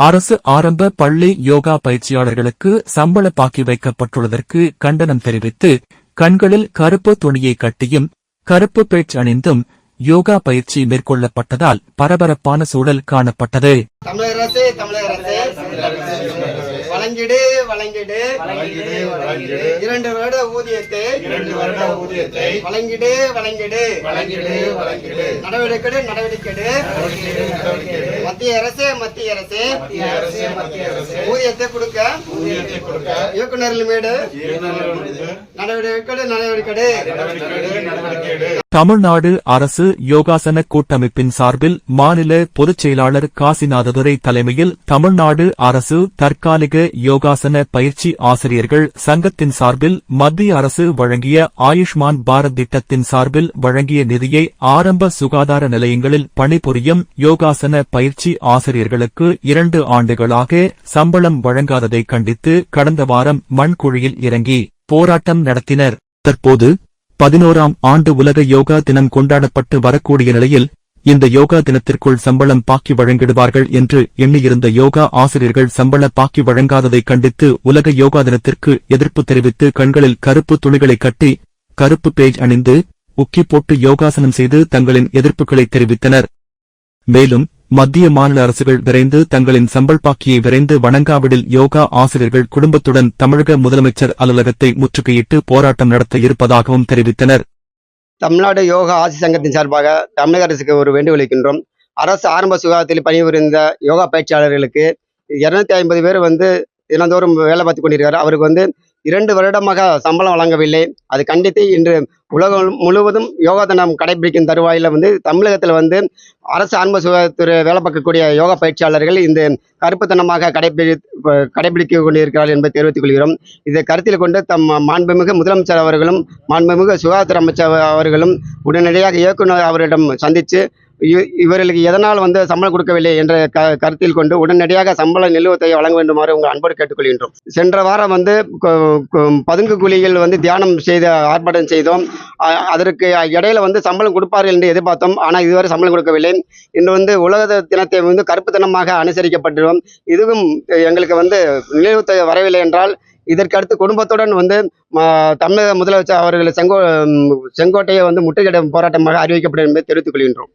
அரசு ஆரம்ப பள்ளி யோகா பயிற்சியாளர்களுக்கு சம்பள பாக்கி வைக்கப்பட்டுள்ளதற்கு கண்டனம் தெரிவித்து கண்களில் கருப்பு துணியை கட்டியும் கருப்பு பேட்ச் அணிந்தும் யோகா பயிற்சி மேற்கொள்ளப்பட்டதால் பரபரப்பான சூழல் காணப்பட்டது. தமிழக அரசே தமிழக அரசே. வழங்கிடு வழங்கிடு. இரண்டு வருட ஊதியத்தை. இரண்டு வருட ஊதியத்தை. வழங்கிடு வழங்கிடு. வழங்கிடு வழங்கிடு. நடவடிக்கை நடவடிக்கை மத்திய அரசே மத்திய அரசே. ஊதியத்தை கொடுக்க. ஊதியத்தை கொடுக்க. மீது. இயக்குநர்களுக்கு நடவடிக்கை நடவடிக்கை தமிழ்நாடு அரசு யோகாசன கூட்டமைப்பின் சார்பில் மாநில பொதுச் செயலாளர் காசிநாததுரை தலைமையில் தமிழ்நாடு அரசு தற்காலிக யோகாசன பயிற்சி ஆசிரியர்கள் சங்கத்தின் சார்பில் மத்திய அரசு வழங்கிய ஆயுஷ்மான் பாரத் திட்டத்தின் சார்பில் வழங்கிய நிதியை ஆரம்ப சுகாதார நிலையங்களில் பணிபுரியும் யோகாசன பயிற்சி ஆசிரியர்களுக்கு இரண்டு ஆண்டுகளாக சம்பளம் வழங்காததை கண்டித்து கடந்த வாரம் மண்குழியில் இறங்கி போராட்டம் நடத்தினர். தற்போது பதினோராம் ஆண்டு உலக யோகா தினம் கொண்டாடப்பட்டு வரக்கூடிய நிலையில் இந்த யோகா தினத்திற்குள் சம்பளம் பாக்கி வழங்கிடுவார்கள் என்று எண்ணியிருந்த யோகா ஆசிரியர்கள் சம்பள பாக்கி வழங்காததை கண்டித்து உலக யோகா தினத்திற்கு எதிர்ப்பு தெரிவித்து கண்களில் கருப்பு துணிகளை கட்டி கருப்பு பேஜ் அணிந்து உக்கி போட்டு யோகாசனம் செய்து தங்களின் எதிர்ப்புகளை தெரிவித்தனர். மேலும் மத்திய மாநில அரசுகள் விரைந்து தங்களின் சம்பள் பாக்கியை விரைந்து வணங்காவிடில் யோகா ஆசிரியர்கள் குடும்பத்துடன் தமிழக முதலமைச்சர் அலுவலகத்தை முற்றுகையிட்டு போராட்டம் நடத்த இருப்பதாகவும் தெரிவித்தனர். தமிழ்நாடு யோகா ஆசி சங்கத்தின் சார்பாக தமிழக அரசுக்கு ஒரு வேண்டுகோள் வைக்கின்றோம் அரசு ஆரம்ப சுகாதாரத்தில் பணிபுரிந்த யோகா பயிற்சியாளர்களுக்கு இருநூத்தி ஐம்பது பேர் வந்து தினந்தோறும் வேலை பார்த்து கொண்டிருக்கிறார். அவருக்கு வந்து இரண்டு வருடமாக சம்பளம் வழங்கவில்லை. அது கண்டித்து இன்று உலகம் முழுவதும் யோகா தினம் கடைபிடிக்கும் தருவாயில் வந்து தமிழகத்தில் வந்து அரசு ஆரம்ப சுகாதாரத்துறை வேலை பார்க்கக்கூடிய யோகா பயிற்சியாளர்கள் இந்த கருப்புத்தனமாக கடைபிடி கடைபிடிக்க கொண்டிருக்கிறார்கள் என்பதை தெரிவித்துக் கொள்கிறோம். இதை கருத்தில் கொண்டு தம் மாண்புமிகு முதலமைச்சர் அவர்களும் மாண்புமிகு சுகாதார அமைச்சர் அவர்களும் உடனடியாக இயக்குனர் அவரிடம் சந்தித்து இவர்களுக்கு எதனால் வந்து சம்பளம் கொடுக்கவில்லை என்ற க கருத்தில் கொண்டு உடனடியாக சம்பள நிலுவத்தை வழங்க வேண்டுமாறு உங்கள் அன்போடு கேட்டுக்கொள்கின்றோம். சென்ற வாரம் வந்து கொ- பதுங்கு குழிகள் வந்து தியானம் செய்த ஆர்ப்பாட்டம் செய்தோம். அதற்கு இடையில வந்து சம்பளம் கொடுப்பார்கள் என்று எதிர்பார்த்தோம். ஆனால் இதுவரை சம்பளம் கொடுக்கவில்லை. இன்று வந்து உலக தினத்தை வந்து கருப்பு தினமாக அனுசரிக்கப்பட்டுள்ளோம் இதுவும் எங்களுக்கு வந்து நிலுவத்தை வரவில்லை என்றால் இதற்கு அடுத்து குடும்பத்துடன் வந்து ம, தமிழக முதலமைச்சர் அவர்கள் செங்கோ செங்கோட்டையை வந்து முற்றுகையிடும் போராட்டமாக அறிவிக்கப்படும் என்பதை தெரிவித்துக் கொள்கின்றோம்.